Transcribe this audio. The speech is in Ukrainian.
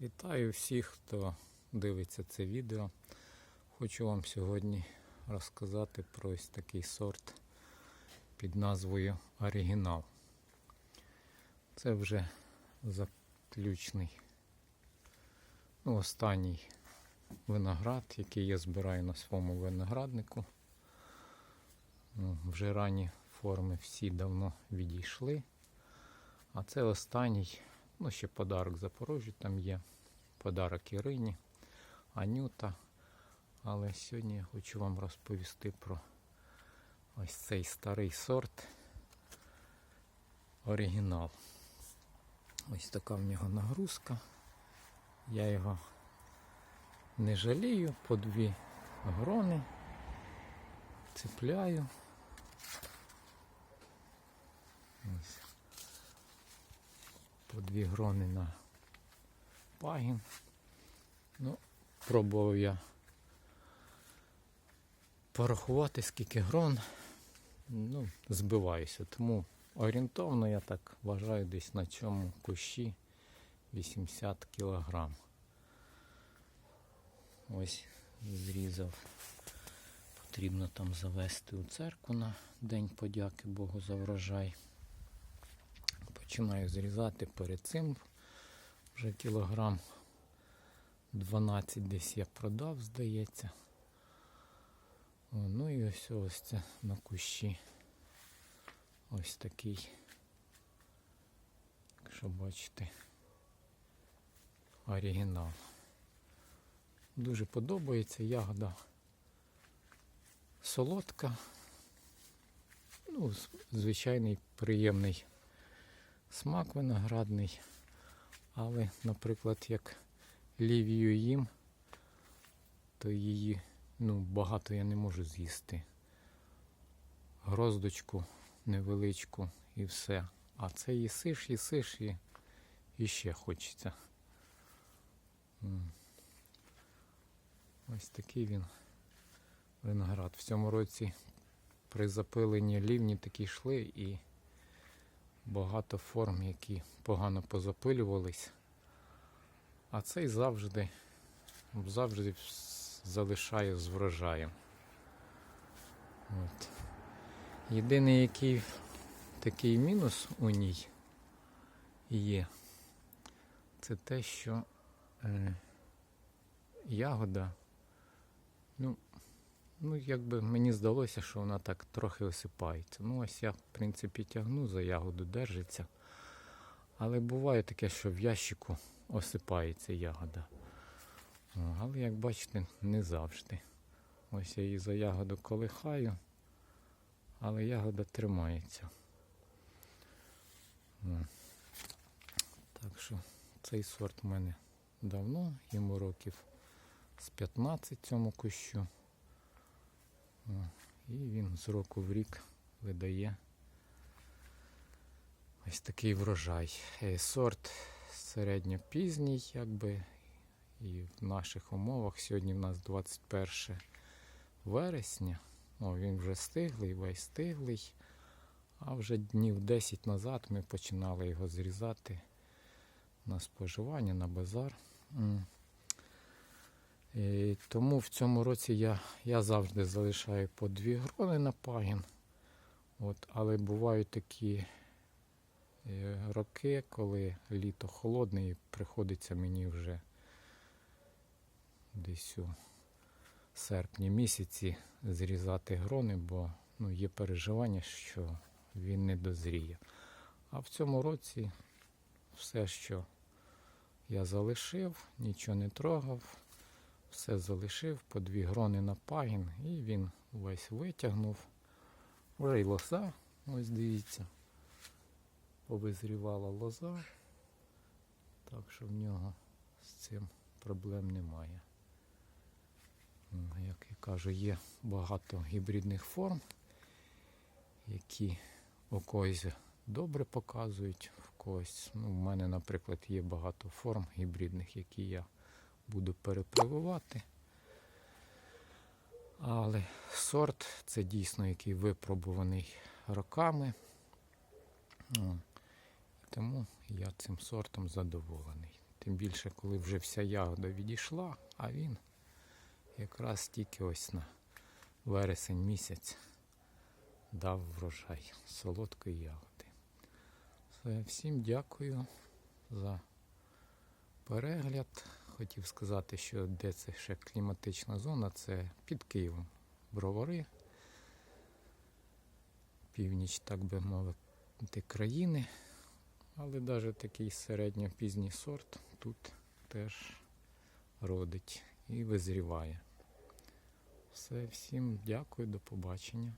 Вітаю всіх, хто дивиться це відео. Хочу вам сьогодні розказати про ось такий сорт під назвою Оригінал. Це вже заключний, ну, останній виноград, який я збираю на своєму винограднику. Ну, Вже ранні форми всі давно відійшли. А це останній, ну ще подарок Запорожжю там є. Подарок Ірині, Анюта. Але сьогодні я хочу вам розповісти про ось цей старий сорт оригінал. Ось така в нього нагрузка. Я його не жалію, по дві грони цепляю. Ось. По дві грони на пагін. Ну, пробував я порахувати, скільки грон. Ну, збиваюся. Тому орієнтовно я так вважаю десь на цьому кущі 80 кілограм. Ось зрізав. Потрібно там завести у церкву на День подяки Богу за врожай. Починаю зрізати перед цим. Вже кілограм 12 десь я продав, здається. О, ну і ось ось це на кущі. Ось такий. Якщо бачите, оригінал. Дуже подобається ягода солодка. Ну, звичайний приємний смак виноградний. Але, наприклад, як лівію їм, то її ну, багато я не можу з'їсти. Гроздочку невеличку і все. А це їсиш, їсиш і, і ще хочеться. Ось такий він виноград. В цьому році при запиленні лівні такі йшли і багато форм, які погано позапилювались. А цей завжди, завжди залишає з врожаєм. От. Єдиний який такий мінус у ній є, це те, що е, ягода, ну, ну, якби мені здалося, що вона так трохи осипається. Ну, ось я, в принципі, тягну за ягоду, держиться. Але буває таке, що в ящику осипається ягода. Але, як бачите, не завжди. Ось я її за ягоду колихаю, але ягода тримається. Так що цей сорт в мене давно, йому років з 15 цьому кущу. І він з року в рік видає ось такий врожай. Е, Сорт середньопізній, якби, і в наших умовах. Сьогодні в нас 21 вересня. О, він вже стиглий, весь стиглий. А вже днів 10 назад ми починали його зрізати на споживання, на базар. Тому в цьому році я, я завжди залишаю по дві грони на пагін. От, але бувають такі е, роки, коли літо холодне і приходиться мені вже десь у серпні місяці зрізати грони, бо ну, є переживання, що він не дозріє. А в цьому році все, що я залишив, нічого не трогав, все залишив по дві грони на пагін, і він весь витягнув. Вже й лоза, ось дивіться, повизрівала лоза, так що в нього з цим проблем немає. Як я кажу, є багато гібридних форм, які у когось добре показують, в когось. Ну, в мене, наприклад, є багато форм гібридних, які я буду перепрививати. Але сорт це дійсно який випробуваний роками. Тому я цим сортом задоволений. Тим більше, коли вже вся ягода відійшла, а він якраз тільки ось на вересень місяць дав врожай солодкої ягоди. Всім дякую за перегляд. Хотів сказати, що де це ще кліматична зона, це під Києвом. Бровари, північ, так би мовити, країни. Але навіть такий середньопізній сорт тут теж родить і визріває. Все, всім дякую, до побачення.